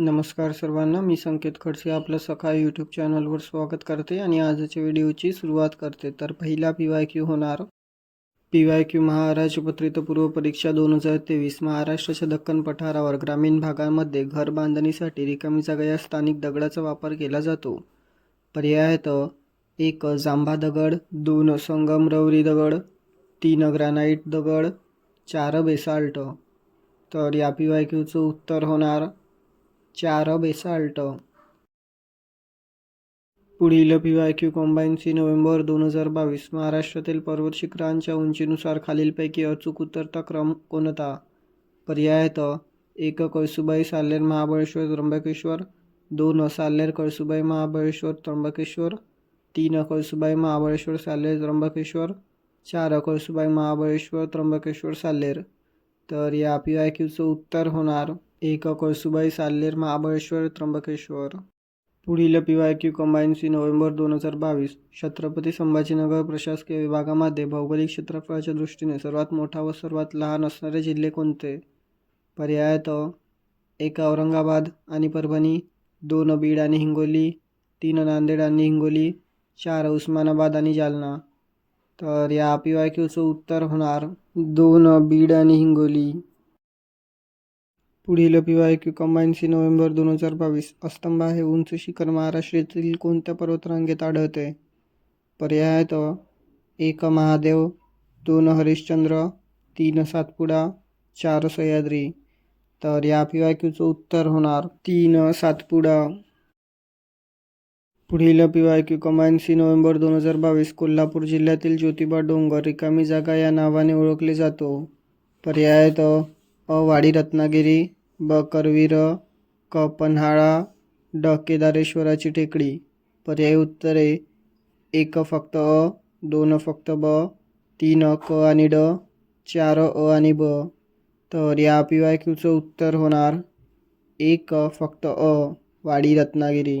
नमस्कार सर्वांना मी संकेत खडसे आपलं सकाळ यूट्यूब चॅनलवर स्वागत करते आणि आजच्या व्हिडिओची सुरुवात करते. तर पहिला पी वाय क्यू होणार. पी वाय क्यू महाराष्ट्र पत्रित पूर्व परीक्षा दोन हजार तेवीस महाराष्ट्राच्या दक्कन पठारावर ग्रामीण भागांमध्ये घर बांधणीसाठी रिकामी जागा या स्थानिक दगडाचा वापर केला जातो. पर्यायात एक जांभा दगड. दोन संगमरवरी दगड. तीन ग्रॅनाईट दगड. चार बेसाल्ट. तर या पी वाय क्यूचं उत्तर होणार. चार बेसाल्ट पुढील पी वाय क्यू कॉम्बाईनची नोव्हेंबर दोन हजार बावीस महाराष्ट्रातील पर्वत शिखरांच्या उंचीनुसार खालीलपैकी अचूक उत्तरता क्रम कोणता? पर्यायत एक कळसुबाई साल्हेर महाबळेश्वर त्र्यंबकेश्वर दोन साल्हेर कळसुबाई महाबळेश्वर त्र्यंबकेश्वर तीन कळसुबाई महाबळेश्वर साल्हेर त्र्यंबकेश्वर चार कळसुबाई महाबळेश्वर त्र्यंबकेश्वर साल्हेर तर या पी आय क्यूचं उत्तर होणार एक कळसुबाई साल्लेर महाबळेश्वर त्र्यंबकेश्वर. पुढील पी वाय क्यू कंबाईनची नोव्हेंबर दोन हजार बावीस छत्रपती संभाजीनगर प्रशासकीय विभागामध्ये भौगोलिक क्षेत्रफळाच्या दृष्टीने सर्वात मोठा व सर्वात लहान असणारे जिल्हे कोणते? पर्यायत एक औरंगाबाद आणि परभणी दोन बीड आणि हिंगोली तीन नांदेड आणि हिंगोली चार उस्मानाबाद आणि जालना. तर या पी वाय क्यूचं उत्तर होणार दोन बीड आणि हिंगोली. पुढील पी वाय क्यू कंबाईनची नोव्हेंबर दोन हजार बावीस अस्तंबा हे उंच शिखर महाराष्ट्रातील कोणत्या पर्वतरांगेत आढळते? पर्याय आहेत एक महादेव दोन हरिश्चंद्र तीन सातपुडा चार सह्याद्री. तर या पी वाय क्यूचं उत्तर होणार तीन सातपुडा. पुढील पी वाय क्यू कंबाईनची नोव्हेंबर दोन हजार बावीस कोल्हापूर जिल्ह्यातील ज्योतिबा डोंगर रिकामी जागा या नावाने ओळखले जातो. पर्यायात अ वाडी रत्नागिरी ब करवीर क पन्हाळा ड केदारेश्वराची टेकडी. पर्यायी उत्तरे एक फक्त अ दोन फक्त ब तीन क आणि ड चार अ आणि ब. तर या पी वाय क्यूचं उत्तर होणार एक फक्त अ वाडी रत्नागिरी.